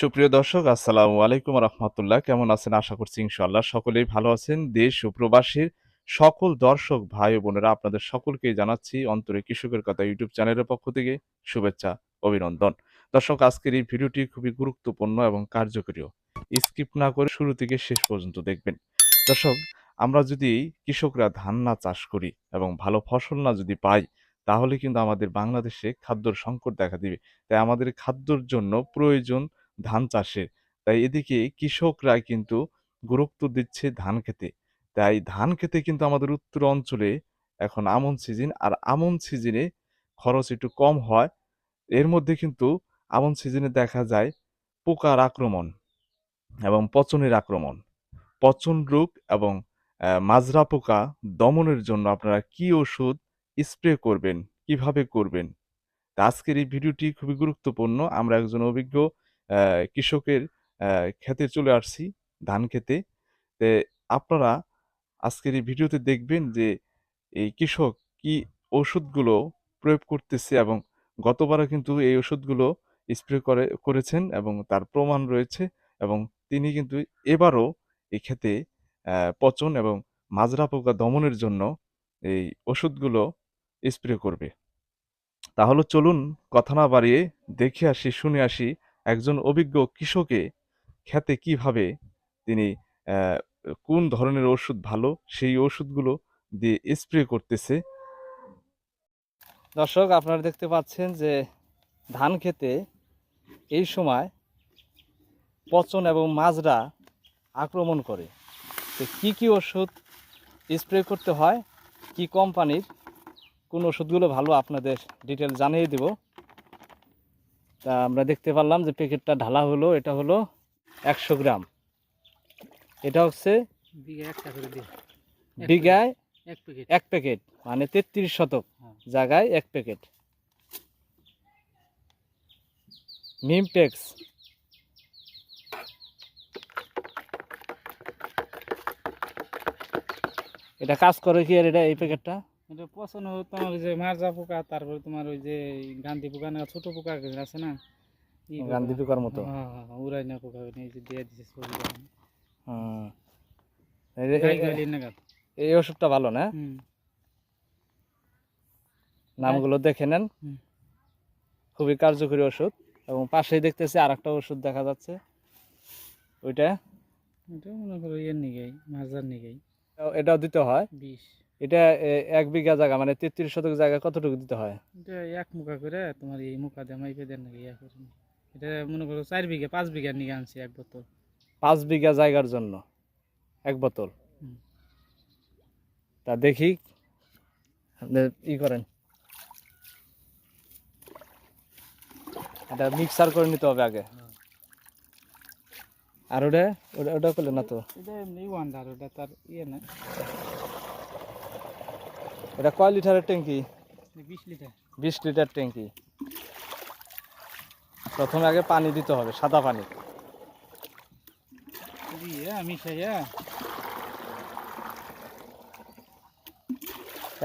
সুপ্রিয় দর্শক, আসসালামু আলাইকুম রহমতুল্লাহ। কেমন আছেন? আশা করছি ইনশাল্লাহ সকলেই ভালো আছেন। দেশ ও প্রবাসীর সকল দর্শক, ভাই বোনেরা আপনাদের সকলকেই জানাচ্ছি অন্তরে কৃষকের কথা ইউটিউব চ্যানেলের পক্ষ থেকে শুভেচ্ছা, অভিনন্দন। দর্শক, আজকের এই ভিডিওটি খুবই গুরুত্বপূর্ণ এবং কার্যকরীয় স্কিপ না করে শুরু থেকে শেষ পর্যন্ত দেখবেন। দর্শক, আমরা যদি কৃষকরা ধান না চাষ করি এবং ভালো ফসল না যদি পাই, তাহলে কিন্তু আমাদের বাংলাদেশে খাদ্যর সংকট দেখা দিবে। তাই আমাদের খাদ্যর জন্য প্রয়োজন ধান চাষের। তাই এদিকে কৃষকরা কিন্তু গুরুত্ব দিচ্ছে ধান খেতে। তাই ধান খেতে কিন্তু আমাদের উত্তর অঞ্চলে এখন আমন সিজন, আর আমন সিজনে খরচ একটু কম হয়। এর মধ্যে কিন্তু আমন সিজনে দেখা যায় পোকার আক্রমণ এবং পচনের আক্রমণ। পচন রোগ এবং মাজরা পোকা দমনের জন্য আপনারা কি ওষুধ স্প্রে করবেন, কীভাবে করবেন? আজকের এই ভিডিওটি খুবই গুরুত্বপূর্ণ। আমরা একজন অভিজ্ঞ কৃষকের ক্ষেতে চলে আসছি ধান খেতে। তে আপনারা আজকের এই ভিডিওতে দেখবেন যে, এই কৃষক কি ওষুধগুলো প্রয়োগ করতেছে এবং গতবারও কিন্তু এই ওষুধগুলো স্প্রে করে, করেছেন এবং তার প্রমাণ রয়েছে এবং তিনি কিন্তু এবারও এই ক্ষেতে পচন এবং মাজরা পোকা দমনের জন্য এই ওষুধগুলো স্প্রে করবে। তাহলে চলুন কথা না বাড়িয়ে দেখে আসি, শুনে আসি একজন অভিজ্ঞ কৃষকে খেতে কীভাবে তিনি কোন ধরনের ওষুধ ভালো, সেই ওষুধগুলো দিয়ে স্প্রে করতেছে? দর্শক, আপনারা দেখতে পাচ্ছেন যে ধান খেতে এই সময় পচন এবং মাজরা আক্রমণ করে। তো কী কী ওষুধ স্প্রে করতে হয়? কি কোম্পানির কোন ওষুধগুলো ভালো? আপনাদের ডিটেল জানিয়ে দেব। তা আমরা দেখতে পারলাম যে প্যাকেটটা ঢালা হলো এটা হলো একশো গ্রাম। এটা হচ্ছে বিঘায় এক প্যাকেট মানে তেত্রিশ শতক হ্যাঁ। জায়গায় এক প্যাকেট। মিমটেক্স। এটা কাজ করে কি আর এটা এই প্যাকেটটা? এটা পছন্দ তোমার ওই যে মারজা পোকা তারপরে তোমার ওই যে গান্ধী পোকা না ছোট পোকা আছে না? গান্ধী পোকার মতো? হ্যাঁ হ্যাঁ হ্যাঁ, উড়াই না পোকা এই যে দিয়ে দিছে এই ওষুধটা ভালো না? নামগুলো দেখে নেন। খুবই কার্যকরী ওষুধ এবং পাশেই দেখতেছি আর একটা ওষুধ দেখা যাচ্ছে। ওইটা? এটা মনে করো ইয়ের নিগাই মারজার নিগাই এটাও দিতে হয়? বিষ। এটা এক বিঘা জায়গা মানে তেত্রিশ শতক জায়গা কতটুকু দিতে হয়? এটা এক মুখা করে তোমার এই মুখা দিয়ে মাইপে দেন নাকি ইয়া করে। এটা মনে করো চার বিঘা পাঁচ বিঘা নিয়ে আনছি এক বোতল। পাঁচ বিঘা জায়গার জন্য এক বোতল? তা দেখি ই করেন। এটা মিক্সার করে নিতে হবে আগে। হ্যাঁ। আর ওটা ওটা ওটা করলে না তো? এটা এমনি ওয়ান্ডার ওটা তার ইয়ে না এটা কয় লিটারের ট্যাঙ্কি? বিশ লিটার। বিশ লিটার ট্যাঙ্কি। প্রথমে আগে পানি দিতে হবে সাদা পানি।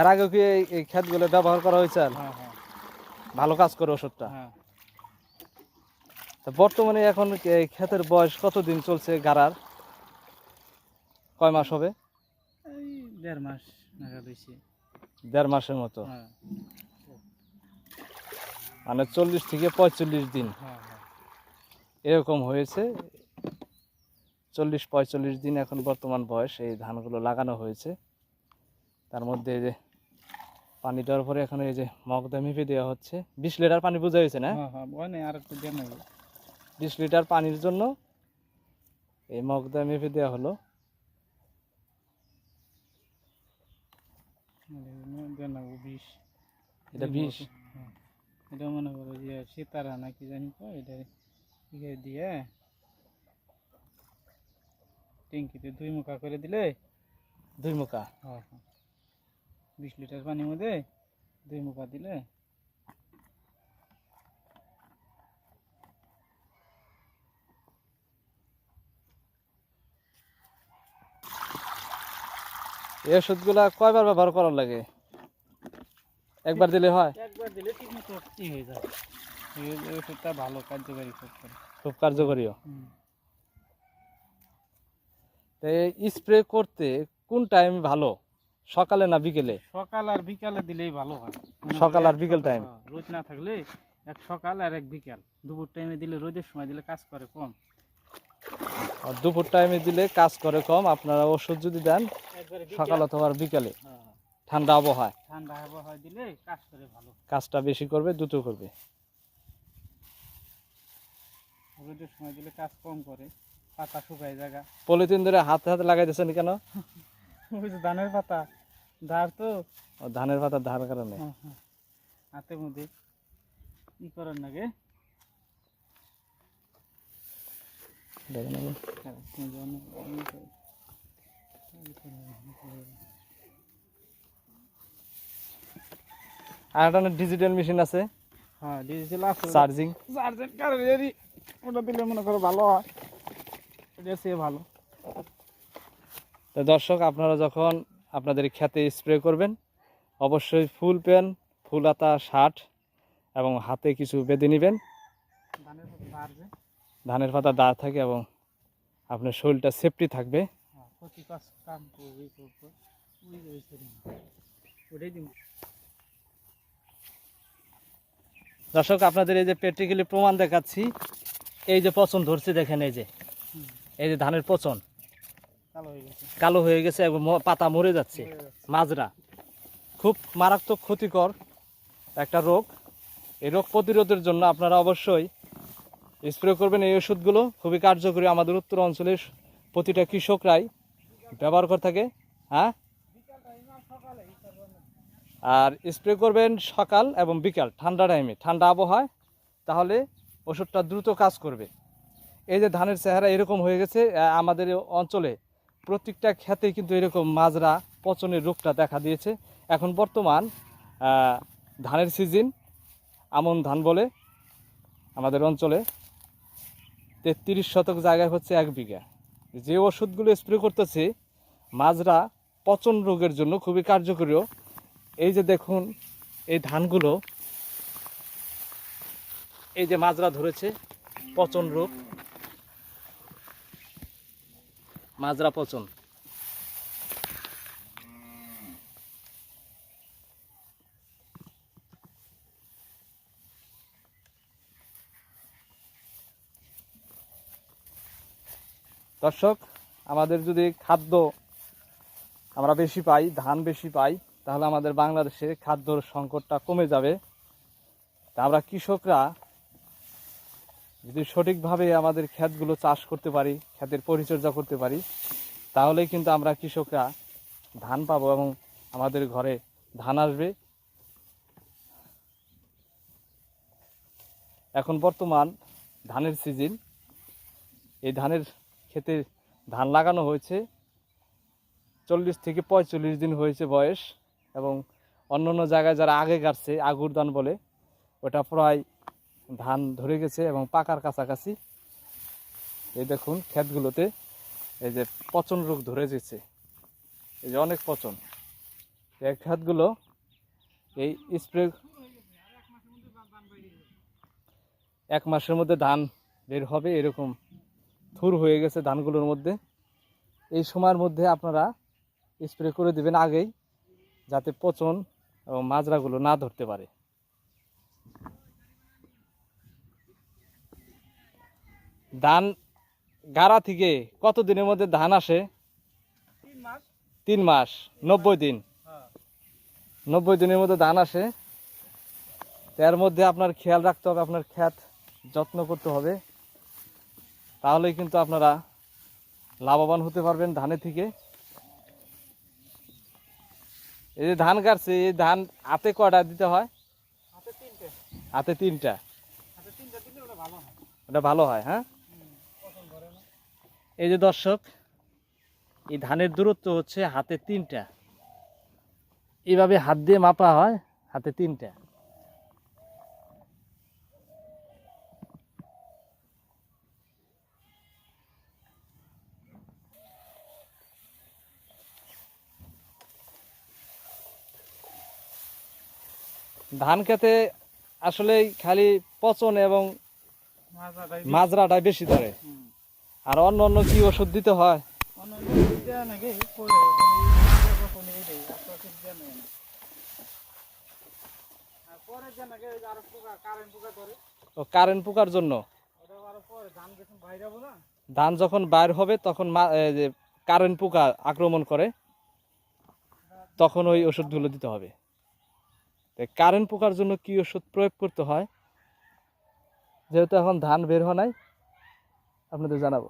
এর আগে কি এই ক্ষেতগুলো ব্যবহার করা হয়েছে? হ্যাঁ হ্যাঁ। ভালো কাজ করে ওষুধটা। হ্যাঁ। তা বর্তমানে এখন এই ক্ষেতের বয়স কতদিন চলছে গাড়ার? কয় মাস হবে? দেড় মাস নাগাদ হয়েছে। দেড় মাসের মতো। হ্যাঁ। মানে চল্লিশ থেকে পঁয়তাল্লিশ দিন। হ্যাঁ হ্যাঁ। এরকম হয়েছে। চল্লিশ পঁয়তাল্লিশ দিন এখন বর্তমান বয়স এই ধানগুলো লাগানো হয়েছে। তার মধ্যে যে পানি দেওয়ার পরে এখন এই যে মগদা মেপে দেওয়া হচ্ছে। বিশ লিটার পানি বোঝা হয়েছে না? বিশ লিটার পানির জন্য এই মগদা মেপে দেওয়া হলো দিয়ে নেব বিষ এটা বিষ এটা মনে করো যে সীতারা না কি জানি তো এটা ইয়ে দিয়ে ট্যাঙ্কিতে দুই মুখা করে দিলে দুই মুখা হ্যাঁ হ্যাঁ বিশ লিটার পানির মধ্যে দুই মুখা দিলে এই ওষুধগুলা কয়বার ব্যবহার করার লাগে? একবার দিলে হয়? একবার দিলে ঠিক মতো হয়ে যায়। এই ওষুধটা ভালো কার্যকারী খুব খুব কার্যকরীও? স্প্রে করতে কোন টাইম ভালো? সকালে না বিকেলে? সকাল আর বিকালে দিলেই ভালো হয়। সকাল আর বিকেল টাইম রোদ না থাকলে এক সকাল আর এক বিকাল। দুপুর টাইমে দিলে রোদের সময় দিলে কাজ করে কম। আর দুপুর টাইমে দিলে কাজ করে কম। আপনারা ওষুধ যদি দেন সকাল অথবা বিকালে হ্যাঁ, ঠান্ডা আবহাওয়া ঠান্ডা আবহাওয়া দিলে কাজ করে ভালো। কাজটা বেশি করবে দ্রুত করবে। রোদের সময় দিলে কাজ কম করে পাতা শুকায় জায়গা। পলিথিন ধরে হাতে হাতে লাগাইতেছেন কেন? ওই যে ধানের পাতা ধার তো। ধানের পাতা ধার কারণে। হ্যাঁ, হ্যাঁ। হাতের মধ্যে ই করার নাগে দেখেন। আর একটা ডিজিটাল মেশিন আছে। হ্যাঁ ডিজিটাল আছে। চার্জিং চার্জের কারণে ওটা দিলে মনে করো ভালো হয়। এটা সে ভালো। তো দর্শক আপনারা যখন আপনাদের খেতে স্প্রে করবেন অবশ্যই ফুল প্যান ফুল আতা শার্ট এবং হাতে কিছু বেঁধে নেবেন। ধানের পাতা দাঁড় থাকে এবং আপনার শরীরটা সেফটি থাকবে। ক্ষতি কাজ কাম করবে এই করব ওই যে ওটাই দিন দর্শক আপনাদের এই যে প্র্যাকটিক্যালি প্রমাণ দেখাচ্ছি এই যে পচন ধরছে দেখেন এই যে। এই যে ধানের পচন। কালো হয়ে গেছে। কালো হয়ে গেছে এবং পাতা মরে যাচ্ছে। মাজরা। খুব মারাত্মক ক্ষতিকর একটা রোগ। এই রোগ প্রতিরোধের জন্য আপনারা অবশ্যই স্প্রে করবেন এই ওষুধগুলো। খুবই কার্যকরী আমাদের উত্তর অঞ্চলের প্রতিটা কৃষকরাই। ব্যবহার করে থাকে হ্যাঁ? আর স্প্রে করবেন সকাল এবং বিকাল, ঠান্ডা টাইমে ঠান্ডা আবহাওয়ায় তাহলে ওষুধটা দ্রুত কাজ করবে। এই যে ধানের চেহারা এরকম হয়ে গেছে আমাদের অঞ্চলে প্রত্যেকটা ক্ষেতে কিন্তু এরকম মাজরা, পচনের রোগটা দেখা দিয়েছে। এখন বর্তমান ধানের সিজন আমন ধান বলে আমাদের অঞ্চলে তেত্রিশ শতক জায়গায় হচ্ছে এক বিঘা। যে ওষুধগুলো স্প্রে করতেছি, মাজরা পচন রোগের জন্য খুবই কার্যকরীও। এই যে দেখুন, এই ধানগুলো, এই যে মাজরা ধরেছে, পচন রোগ। মাজরা পচন। দর্শক, আমাদের যদি খাদ্য আমরা বেশি পাই, ধান বেশি পাই, তাহলে আমাদের বাংলাদেশে খাদ্যর সংকটটা কমে যাবে। তা আমরা কৃষকরা যদি সঠিকভাবে আমাদের ক্ষেতগুলো চাষ করতে পারি, ক্ষেতের পরিচর্যা করতে পারি তাহলেই কিন্তু আমরা কৃষকরা ধান পাবো এবং আমাদের ঘরে ধান আসবে। এখন বর্তমান ধানের সিজন। এই ধানের ক্ষেতে ধান লাগানো হয়েছে। চল্লিশ থেকে পঁয়চল্লিশ দিন হয়েছে বয়স এবং অন্য অন্য জায়গায় যারা আগে গাড়ছে আগুর ধান বলে, ওটা প্রায় ধান ধরে গেছে এবং পাকার কাছাকাছি। এই দেখুন ক্ষেতগুলোতে এই যে পচন রোগ ধরে গেছে। এই যে অনেক পচন। এই ক্ষেতগুলো এই স্প্রে এক মাসের মধ্যে ধান বের হবে এরকম থুর হয়ে গেছে ধানগুলোর মধ্যে। এই সময়ের মধ্যে আপনারা স্প্রে করে দিবেন আগেই যাতে পচন এবং মাজরাগুলো না ধরতে পারে। ধান গাড়া থেকে কত দিনের মধ্যে ধান আসে? তিন মাস। নব্বই দিন। হ্যাঁ। নব্বই দিনের মধ্যে ধান আসে। তার মধ্যে আপনার খেয়াল রাখতে হবে আপনার ক্ষেত যত্ন করতে হবে। তাহলেই কিন্তু আপনারা লাভবান হতে পারবেন ধানের থেকে। এই যে ধান কাটছে এই ধান হাতে কটা দিতে হয়? হাতে তিনটে। ওটা ভালো হয়। হয় এই যে দর্শক এই ধানের দূরত্ব হচ্ছে হাতে তিনটা। এইভাবে হাত দিয়ে মাপা হয় হাতে তিনটা। ধান খেতে আসলে খালি পচন এবং মাজরাটাই বেশি। ধরে। আর অন্য অন্য কি ওষুধ দিতে হয়? মানে কারেন্ট পোকার জন্য? ধান যখন বাইরে যাব না? ধান যখন বাইর হবে তখন কারেন্ট পোকা আক্রমণ করে তখন ওই ওষুধগুলো দিতে হবে। তো কারেন্ট পোকার জন্য কি ওষুধ প্রয়োগ করতে হয়? যেহেতু এখন ধান বের হয় নাই, আপনাদের জানাব।